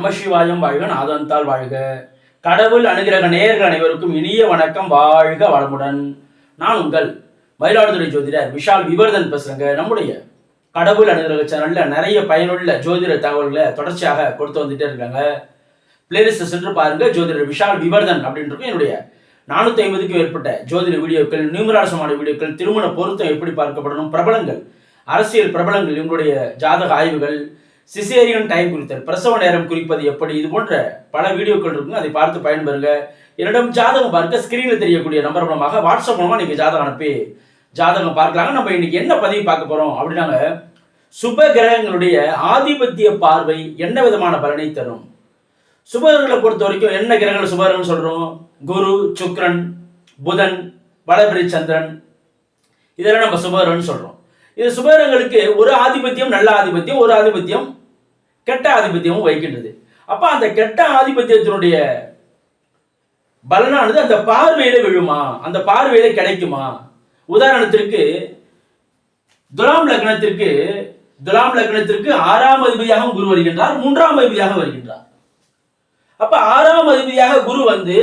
நமசிவாயம் வாழ்க நாதந்தால் வாழ்க. கடவுள் அனுகிரக நேயர்கள் அனைவருக்கும் இனிய வணக்கம் வாழ்க வளமுடன். நான் உங்கள் மயிலாடுதுறை ஜோதிடர் விஷால் விவர்தன் பேசுறேங்க. நம்முடைய கடவுள் அனுகிரக சேனல்ல நிறைய பயனுள்ள ஜோதிட தகவல்களை தொடர்ச்சியாக கொடுத்து வந்துட்டே இருக்காங்க. பிளேலிஸ்ட் சென்று பாருங்க ஜோதிடர் விஷால் விவர்தன் அப்படின்றது என்னுடைய நானூத்தி ஐம்பதுக்கும் மேற்பட்ட ஜோதிட வீடியோக்கள் நியூமராசமான வீடியோக்கள் திருமண பொருத்தம் எப்படி பார்க்கப்படணும் பிரபலங்கள் அரசியல் பிரபலங்கள் இவங்களுடைய ஜாதக ஆய்வுகள் சிசேரியன் டைம் குறித்தல் பிரசவ நேரம் குறிப்பது எப்படி இது போன்ற பல வீடியோக்கள் இருக்கும். அதை பார்த்து பயன்பெறுங்க. என்னிடம் ஜாதகம் பார்க்க ஸ்கிரீனில் தெரியக்கூடிய நம்பர் மூலமாக வாட்ஸ்அப் மூலமாக நீங்கள் ஜாதகம் அனுப்பி ஜாதகம் பார்க்கலாங்க. நம்ம இன்னைக்கு என்ன பதிவு பார்க்க போகிறோம் அப்படின்னாங்க சுப கிரகங்களுடைய ஆதிபத்திய பார்வை என்ன விதமான பலனை தரும்? சுபர்களை பொறுத்த வரைக்கும் என்ன கிரகங்கள் சுபர்கள் சொல்கிறோம் குரு சுக்ரன் புதன் வளபிரி சந்திரன். இதெல்லாம் நம்ம சுபகரம்னு சொல்கிறோம் இது சுபகரங்களுக்கு ஒரு ஆதிபத்தியம் நல்ல ஆதிபத்தியம் ஒரு ஆதிபத்தியம் கெட்ட ஆதிபத்தியமும் வைக்கின்றது அப்ப அந்த கெட்ட ஆதிபத்தியத்தினுடைய பலனானது அந்த பார்வையில விழுமா? அந்த பார்வையில கிடைக்குமா? உதாரணத்திற்கு துலாம் லக்னத்திற்கு துலாம் லக்னத்திற்கு ஆறாம் அதிபதியாகவும் குரு வருகின்றார் மூன்றாம் அதிபதியாக வருகின்றார். அப்ப ஆறாம் அதிபதியாக குரு வந்து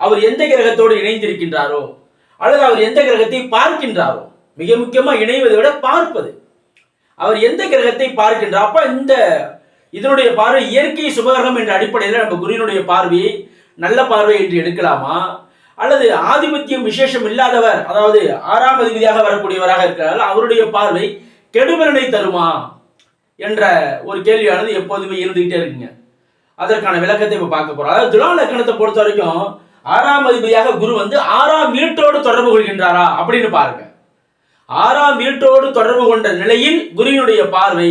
அவர் எந்த கிரகத்தோடு இணைந்திருக்கின்றாரோ அல்லது அவர் எந்த கிரகத்தை பார்க்கின்றாரோ மிக முக்கியமா இணைவதை விட பார்ப்பது. அவர் எந்த கிரகத்தை பார்க்கின்றார்? அப்ப இந்த இதனுடைய பார்வை இயற்கை சுபகரணம் என்ற அடிப்படையில் நம்ம குருவினுடைய பார்வையை நல்ல பார்வை என்று எடுக்கலாமா? அல்லது ஆதிபத்தியம் விசேஷம் இல்லாதவர் அதாவது ஆறாம் அதிபதியாக வரக்கூடியவராக இருக்கிறார் அவருடைய பார்வை கெடுபலனை தருமா? என்ற ஒரு கேள்வியானது எப்போதுமே இருந்துகிட்டே இருக்குங்க. அதற்கான விளக்கத்தை இப்போ பார்க்க போறோம். அதாவது துலா லக்கணத்தை பொறுத்த வரைக்கும் ஆறாம் அதிபதியாக குரு வந்து ஆறாம் வீட்டோடு தொடர்பு கொள்கின்றாரா அப்படின்னு பாருங்க. ஆறாம் வீட்டோடு தொடர்பு கொண்ட நிலையில் குருவினுடைய பார்வை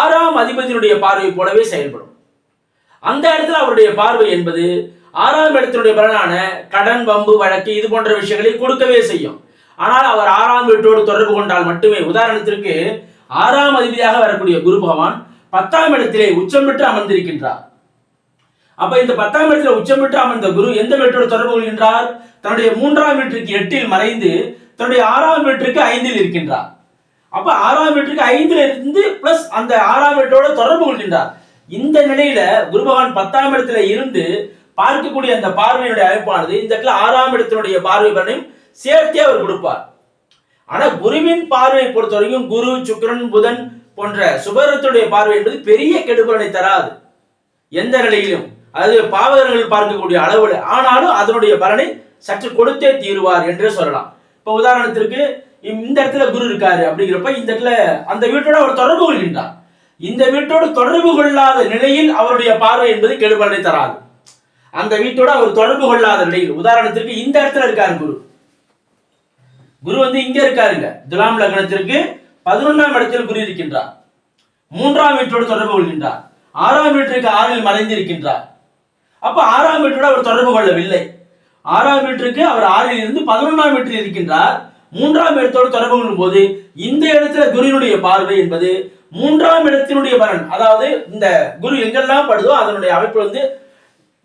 ஆறாம் அதிபதியினுடைய பார்வை போலவே செயல்படும். அந்த இடத்துல அவருடைய பார்வை என்பது ஆறாம் இடத்தினுடைய பலனான கடன் வம்பு வழக்கு இது போன்ற விஷயங்களை கொடுக்கவே செய்யும். ஆனால் அவர் ஆறாம் வீட்டோடு தொடர்பு கொண்டால் மட்டுமே உதாரணத்திற்கு ஆறாம் அதிபதியாக வரக்கூடிய குரு பகவான் பத்தாம் இடத்திலே உச்சம் பெற்று அமர்ந்திருக்கின்றார். அப்ப இந்த பத்தாம் இடத்துல உச்சம் பெற்று அமர்ந்த குரு எந்த வீட்டோடு தொடர்பு கொள்கின்றார்? தன்னுடைய மூன்றாம் வீட்டிற்கு எட்டில் மறைந்து தன்னுடைய ஆறாம் வீட்டிற்கு ஐந்தில் இருக்கின்றார். அப்ப ஆறாம் வீட்டிற்கு ஐந்தில் இருந்து பிளஸ் அந்த ஆறாம் வீட்டோட தொடர்பு கொள்கின்றார் இந்த நிலையில குரு பகவான் பத்தாம் இடத்துல இருந்து பார்க்கக்கூடிய அந்த பார்வையினுடைய அமைப்பானது இந்த இடத்துல ஆறாம் இடத்தினுடைய பார்வை பலனையும் சேர்த்தே அவர் கொடுப்பார். ஆனா குருவின் பார்வையை பொறுத்த வரைக்கும் குரு சுக்கரன் புதன் போன்ற சுபரத்துடைய பார்வை என்பது பெரிய கெடுபலனை தராது. எந்த நிலையிலும். அது பாவகர்கள் பார்க்கக்கூடிய அளவில். ஆனாலும் அதனுடைய பலனை சற்று கொடுத்தே தீருவார் என்றே சொல்லலாம். இப்போ உதாரணத்திற்கு இந்த இடத்துல குரு இருக்காரு அப்படிங்கிறப்ப இந்த இடத்துல அந்த வீட்டோட அவர் தொடர்பு கொள்கின்றார். இந்த வீட்டோடு தொடர்பு கொள்ளாத நிலையில் அவருடைய பார்வை என்பது கெடுபலனை தராது. அந்த வீட்டோட அவர் தொடர்பு கொள்ளாத நிலையில் உதாரணத்திற்கு இந்த இடத்துல இருக்காரு குரு. குரு வந்து இங்க இருக்காருங்க. துலாம் லக்னத்திற்கு பதினொன்றாம் இடத்தில் குரு இருக்கின்றார். மூன்றாம் வீட்டோடு தொடர்பு கொள்கின்றார். ஆறாம் வீட்டிற்கு ஆறில் மறைந்திருக்கின்றார். அப்ப ஆறாம் வீட்டோடு அவர் தொடர்பு கொள்ளவில்லை. ஆறாம் வீட்டிற்கு அவர் ஆறில் இருந்து பதினொன்றாம் வீட்டில் இருக்கின்றார். மூன்றாம் இடத்தோடு தொடர்பு கொள்ளும் போது இந்த இடத்துல குருவினுடைய பார்வை என்பது மூன்றாம் இடத்தினுடைய பலன். அதாவது இந்த குரு எங்கெல்லாம் படுதோ அதனுடைய அமைப்பு வந்து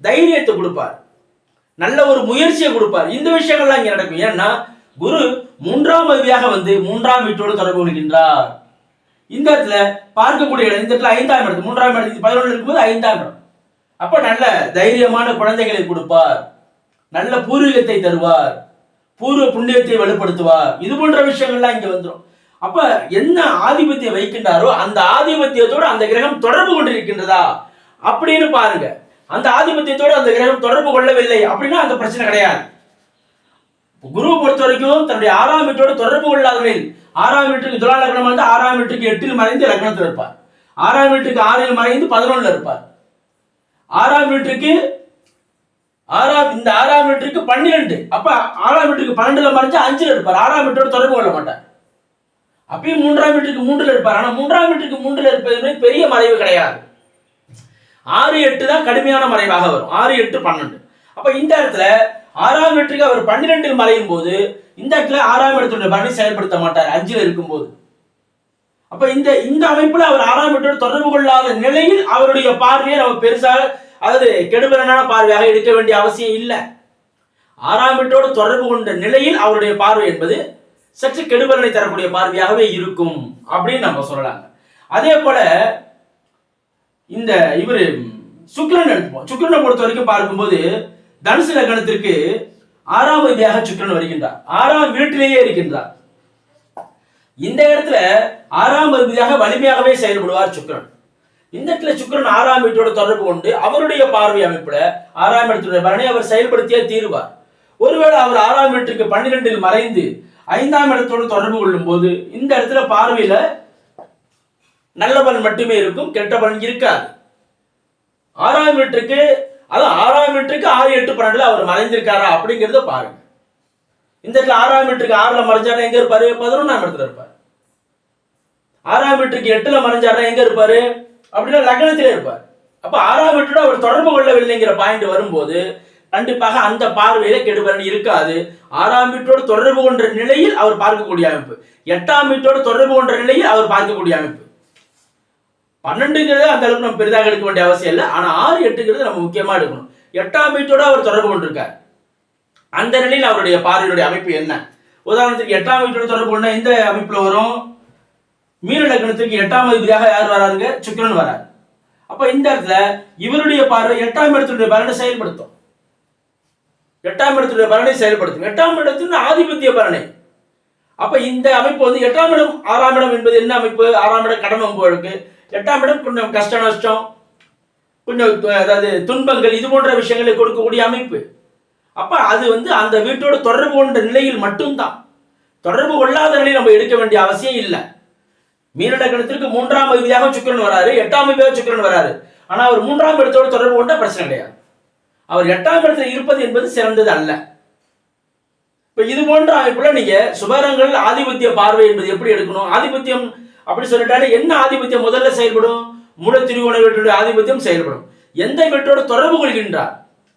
தைரியத்தை கொடுப்பார். நல்ல ஒரு முயற்சியை கொடுப்பார். இந்த விஷயங்கள்லாம் இங்க நடக்கும். ஏன்னா குரு மூன்றாம் அதிபதியாக வந்து மூன்றாம் வீட்டோடு தொடர்பு கொள்கின்றார். இந்த இடத்துல பார்க்கக்கூடிய இடம் இந்த இடத்துல ஐந்தாம் இடம். மூன்றாம் இடத்துக்கு பதினொன்று இருக்கும்போது ஐந்தாம் இடம். அப்ப நல்ல தைரியமான குழந்தைகளை கொடுப்பார். நல்ல பூர்வீகத்தை தருவார். பூர்வ புண்ணியத்தை வெளிப்படுத்துவார் இது போன்ற விஷயங்கள்லாம் இங்க வந்துடும் அப்ப என்ன ஆதிபத்தியம் வைக்கின்றாரோ அந்த ஆதிபத்தியத்தோடு அந்த கிரகம் தொடர்பு கொண்டிருக்கின்றதா? அப்படின்னு பாருங்க. அந்த ஆதிபத்தியத்தோடு அந்த கிரகம் தொடர்பு கொள்ளவில்லை அப்படின்னா அந்த பிரச்சனை கிடையாது. குருவை பொறுத்த வரைக்கும் தன்னுடைய ஆறாம் வீட்டோடு தொடர்பு கொள்ளாதவர்கள் ஆறாம் வீட்டுக்கு துலா லக்னம் வந்து ஆறாம் வீட்டுக்கு எட்டில் மறைந்து லக்னத்தில் இருப்பார். ஆறாம் வீட்டுக்கு ஆறில் மறைந்து பதினொன்னுல இருப்பார். ஆறாம் வீட்டுக்கு ஆறாம் இந்த ஆறாம் மீட்டருக்கு பன்னிரெண்டு. அப்ப ஆறாம் மீட்டருக்கு பன்னெண்டுல மறைஞ்சா அஞ்சுல இருப்பார் ஆறாம் மீட்டர் தொடர்பு கொள்ள மாட்டார். அப்பயும் மூன்றாம் மீட்டருக்கு மூன்றுல இருப்பார் ஆனா மூன்றாம் மீட்டருக்கு மூன்றுல இருப்பது பெரிய மறைவு கிடையாது. ஆறு எட்டு தான் கடுமையான மறைவாக வரும். ஆறு எட்டு பன்னெண்டு. அப்ப இந்த இடத்துல ஆறாம் மீட்டருக்கு அவர் பன்னிரெண்டில் மறையும் போது இந்த இடத்துல ஆறாம் இடத்துடைய பலனை செயல்படுத்த மாட்டார். அஞ்சுல இருக்கும்போது. அப்ப இந்த இந்த அமைப்புல அவர் ஆறாம் மீட்டர் தொடர்பு கொள்ளாத நிலையில் அவருடைய பார்வையை நம்ம பெருசாக அதாவது கெடுபலனான பார்வையாக எடுக்க வேண்டிய அவசியம் இல்லை. ஆறாம் வீட்டோடு தொடர்பு கொண்ட நிலையில் அவருடைய பார்வை என்பது சற்று கெடுபலனை தரக்கூடிய பார்வையாகவே இருக்கும் அப்படின்னு நம்ம சொல்லலாங்க. அதே போல இந்த இவரு சுக்கரன் எடுப்போம் சுக்கிரனை பொறுத்த வரைக்கும் பார்க்கும்போது தனுசு லக்னத்திற்கு ஆறாம் அதிபதியாக சுக்கிரன் வருகின்றார். ஆறாம் வீட்டிலேயே இருக்கின்றார். இந்த இடத்துல ஆறாம் அதிபதியாக வலிமையாகவே செயல்படுவார் சுக்கிரன். இந்த இடத்துல சுக்கிரன் ஆறாம் வீட்டோட தொடர்பு கொண்டு அவருடைய பார்வை அமைப்புல ஆறாம் இடத்துடைய பலனை அவர் செயல்படுத்தியே தீருவார். ஒருவேளை அவர் ஆறாம் வீட்டுக்கு பன்னிரெண்டில் மறைந்து ஐந்தாம் இடத்தோடு தொடர்பு கொள்ளும் போது இந்த இடத்துல பார்வையில நல்ல பலன் மட்டுமே இருக்கும் கெட்ட பலன் இருக்காது. ஆறாம் வீட்டுக்கு அதான் ஆறாம் வீட்டுக்கு ஆறு எட்டு பன்னெண்டுல அவர் மறைந்திருக்காரா அப்படிங்கிறத பாருங்க. இந்த இடத்துல ஆறாம் வீட்டுக்கு ஆறுல மறைஞ்சாரா எங்க இருப்பாரு? பதினொன்னாம் இடத்துல இருப்பார். ஆறாம் வீட்டுக்கு எட்டுல மறைஞ்சாரா எங்க இருப்பாரு? அப்படின்னா லக்னத்திலே இருப்பார். அப்ப ஆறாம் வீட்டோட அவர் தொடர்பு கொள்ளவில்லைங்கிற பாயிண்ட் வரும்போது கண்டிப்பாக அந்த பார்வையில கெடுபலன் இருக்காது. ஆறாம் வீட்டோடு தொடர்பு கொண்ட நிலையில் அவர் பார்க்கக்கூடிய அமைப்பு. எட்டாம் வீட்டோடு தொடர்பு கொண்ட நிலையில் அவர் பார்க்கக்கூடிய அமைப்பு. பன்னெண்டுங்கிறது அந்த அளவுக்கு நம்ம பெரிதாக எடுக்க வேண்டிய அவசியம் இல்லை. ஆனா ஆறு எட்டுங்கிறது நம்ம முக்கியமா எடுக்கணும். எட்டாம் வீட்டோட அவர் தொடர்பு கொண்டிருக்கார். அந்த நிலையில் அவருடைய பார்வையுடைய அமைப்பு என்ன? உதாரணத்துக்கு எட்டாம் வீட்டோட தொடர்பு கொண்ட எந்த அமைப்புல வரும்? மீன லக்னத்திற்கு எட்டாம் அதிபதியாக யார் வராருங்க? சுக்கிரன் வராரு. அப்ப இந்த இடத்துல இவருடைய பார்வை எட்டாம் இடத்துடைய பலனை செயல்படுத்தும். எட்டாம் இடத்துடைய பலனை செயல்படுத்தும். எட்டாம் இடத்தின் ஆதிபத்திய பலனை. அப்ப இந்த அமைப்பு வந்து எட்டாம் இடம் ஆறாம் இடம் என்பது என்ன அமைப்பு? ஆறாம் இடம் கடன் வம்புகளுக்கு எட்டாம் இடம் கொஞ்சம் கஷ்ட நஷ்டம். கொஞ்சம் அதாவது துன்பங்கள் இது போன்ற விஷயங்களை கொடுக்கக்கூடிய அமைப்பு. அப்ப அது வந்து அந்த வீட்டோட தொடர்பு கொண்ட நிலையில் மட்டும்தான். தொடர்பு கொள்ளாத நிலையில் நம்ம எடுக்க வேண்டிய அவசியம் இல்லை. மீனடக்கணத்திற்கு மூன்றாம் அதிபதியாக சுக்கரன் வராரு எட்டாம் அதிபதியாக சுக்கரன் வராரு. ஆனா அவர் மூன்றாம் இடத்தோடு தொடர்பு கொண்ட பிரச்சனை கிடையாது. அவர் எட்டாம் இடத்துல இருப்பது என்பது சிறந்தது அல்ல. இப்ப இது போன்ற அமைப்புல நீங்க சுபரங்கள் ஆதிபத்திய பார்வை என்பது எப்படி எடுக்கணும்? ஆதிபத்தியம் அப்படி சொல்லிட்டாலே என்ன ஆதிபத்தியம்? முதல்ல செயல்படும். மூல திரிகோண வீட்டுடைய ஆதிபத்தியம் செயல்படும். எந்த வீட்டோட தொடர்பு கொள்கின்றார்?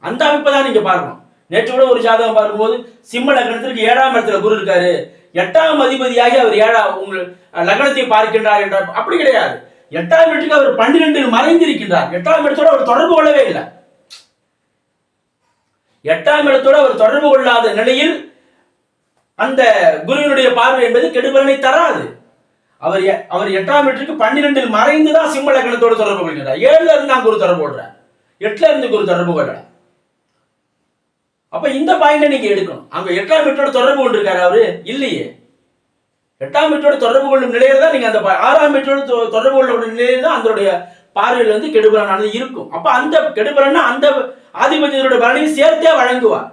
அந்த அமைப்பை தான் நீங்க பார்க்கணும். நேற்று கூட ஒரு ஜாதகம் பார்க்கும்போது சிம்ம லக்னத்திற்கு ஏழாம் இடத்துல குரு இருக்காரு. எட்டாம் அதிபதியாகி அவர் ஏழா உங்கள் லக்னத்தை பார்க்கின்றார் என்றார். அப்படி கிடையாது. எட்டாம் வீட்டுக்கு அவர் பன்னிரெண்டில் மறைந்திருக்கின்றார். எட்டாம் இடத்தோடு அவர் தொடர்பு கொள்ளவே இல்லை. எட்டாம் இடத்தோட அவர் தொடர்பு கொள்ளாத நிலையில் அந்த குருவினுடைய பார்வை என்பது கெடுபலனை தராது. அவர் அவர் எட்டாம் வீட்டுக்கு பன்னிரெண்டில் மறைந்து தான் சிம்ம லக்னத்தோடு தொடர்பு கொள்கிறார் ஏழுல இருந்து நான் குரு தொடர்பு கொள்றேன் எட்டுல இருந்து குரு தொடர்பு கொள்ளல அப்ப இந்த பாயிண்ட நீங்க எடுக்கணும். அங்க எட்டாம் வீட்டோட தொடர்பு கொண்டிருக்காரு அவரு. இல்லையே. எட்டாம் வீட்டோட தொடர்பு கொள்ளும் நிலையில தான் நீங்க அந்த ஆறாம் வீட்டோட தொ- தொடர்பு கொள்ளும் நிலையில தான் அதனுடைய பார்வையில் வந்து கெடுபலனானது இருக்கும். அப்ப அந்த கெடுபலன்னா அந்த ஆதிபத்தியருடைய பலனையும் சேர்த்தே வழங்குவார்.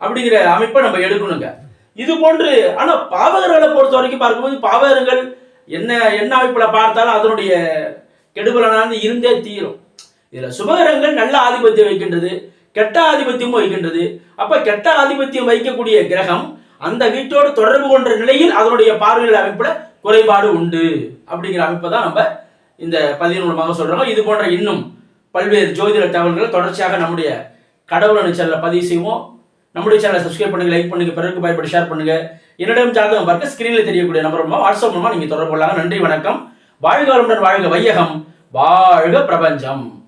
அப்படிங்கிற அமைப்பை நம்ம எடுக்கணுங்க. இது போன்று ஆனா பாவகர்களை பொறுத்த வரைக்கும் பார்க்கும்போது பாவகர்கள் என்ன என்ன அமைப்புல பார்த்தாலும் அதனுடைய கெடுபலனானது இருந்தே தீரும். இதுல சுபகரங்கள் நல்ல ஆதிபத்தியம் வைக்கின்றது கெட்ட ஆதிபத்தியமும் வகிக்கின்றது. அப்ப கெட்ட ஆதிபத்தியம் வைக்கக்கூடிய கிரகம் அந்த வீட்டோடு தொடர்பு கொண்ட நிலையில் அதனுடைய பார்வையில் அமைப்புல குறைபாடு உண்டு. அப்படிங்கிற அமைப்பை தான் நம்ம இந்த பதிவு மூலமாக சொல்றோம். இது போன்ற இன்னும் பல்வேறு ஜோதிட தகவல்களை தொடர்ச்சியாக நம்முடைய கடவுள் சேனலை பதிவு செய்வோம். நம்முடைய சேனலை சப்ஸ்கிரைப் பண்ணுங்க லைக் பண்ணுங்க பிறருக்கு பயப்படி ஷேர் பண்ணுங்க. என்னிடம் ஜாதகம் பார்க்க ஸ்கிரீனில் தெரியக்கூடிய நம்பர் மூலமா வாட்ஸ்அப் மூலமா நீங்க தொடர்பு கொள்ளலாம். நன்றி வணக்கம். வாழ்க வளமுடன் வாழ்க வையகம். வாழ்க பிரபஞ்சம்.